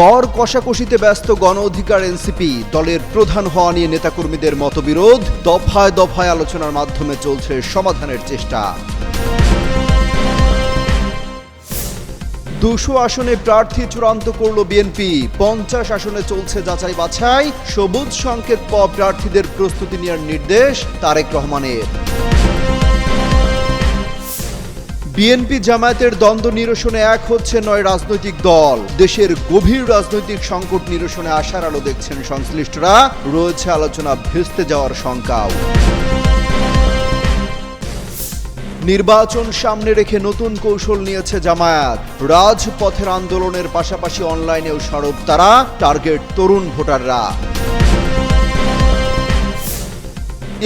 দর কষাকষিতে ব্যস্ত গণ অধিকার এনসিপি, দলের প্রধান হওয়া নিয়ে নেতাকর্মীদের মতবিরোধ, দফায় দফায় আলোচনার মাধ্যমে চলছে সমাধানের চেষ্টা। দুশো আসনে প্রার্থী চূড়ান্ত করল বিএনপি, পঞ্চাশ আসনে চলছে যাচাই বাছাই সবুজ সংকেত পাওয়া প্রার্থীদের প্রস্তুতি নেওয়ার নির্দেশ তারেক রহমানের। বিএনপি জামায়াতের দ্বন্দ্ব নিরসনে এক হচ্ছে নয় রাজনৈতিক দল। দেশের গভীর রাজনৈতিক সংকট নিরসনে আশার আলো দেখছেন সংশ্লিষ্টরা। রয়েছে আলোচনা ভেস্তে যাওয়ার শঙ্কাও। নির্বাচন সামনে রেখে নতুন কৌশল নিয়েছে জামায়াত। রাজপথের আন্দোলনের পাশাপাশি অনলাইনেও সরব তারা। টার্গেট তরুণ ভোটাররা।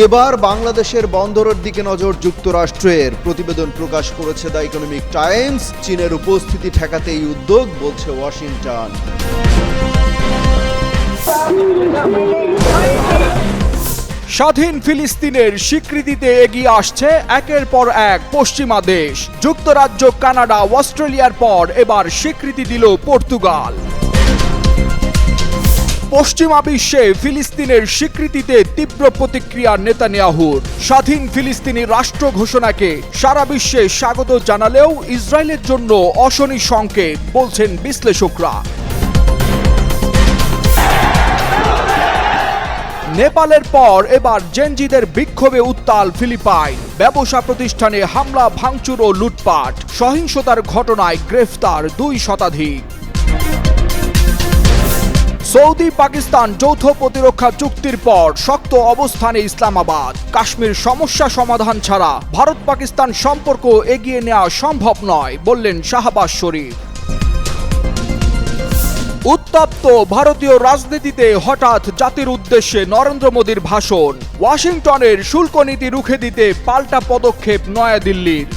এবার বাংলাদেশের বন্দরের দিকে নজর যুক্তরাষ্ট্রের। প্রতিবেদন প্রকাশ করেছে দ্য ইকোনমিক টাইমস। চীনের উপস্থিতি ঠেকাতে এই উদ্যোগ, বলছে ওয়াশিংটন। স্বাধীন ফিলিস্তিনের স্বীকৃতিতে এগিয়ে আসছে একের পর এক পশ্চিমা দেশ। যুক্তরাজ্য, কানাডা, অস্ট্রেলিয়ার পর এবার স্বীকৃতি দিল পর্তুগাল। পশ্চিমা বিশ্বে ফিলিস্তিনের স্বীকৃতিতে তীব্র প্রতিক্রিয়া নেতানিয়াহুর। স্বাধীন ফিলিস্তিনি রাষ্ট্র ঘোষণাকে সারা বিশ্বে স্বাগত জানালেও ইসরায়েলের জন্য অশনি সংকেত, বলছেন বিশ্লেষকরা। নেপালের পর এবার জেনজিদের বিক্ষোভে উত্তাল ফিলিপাইন। ব্যবসা প্রতিষ্ঠানে হামলা, ভাঙচুর ও লুটপাট। সহিংসতার ঘটনায় গ্রেফতার দুই শতাধিক। সৌদি, পাকিস্তান যৌথ প্রতিরক্ষা চুক্তির পর শক্ত অবস্থানে ইসলামাবাদ। কাশ্মীর সমস্যা সমাধান ছাড়া ভারত পাকিস্তান সম্পর্ক এগিয়ে নেওয়া সম্ভব নয়, বললেন শাহবাজ শরীফ। উত্তপ্ত ভারতীয় রাজনীতিতে হঠাৎ জাতির উদ্দেশ্যে নরেন্দ্র মোদীর ভাষণ। ওয়াশিংটনের শুল্ক নীতি রুখে দিতে পাল্টা পদক্ষেপ নয়াদিল্লির।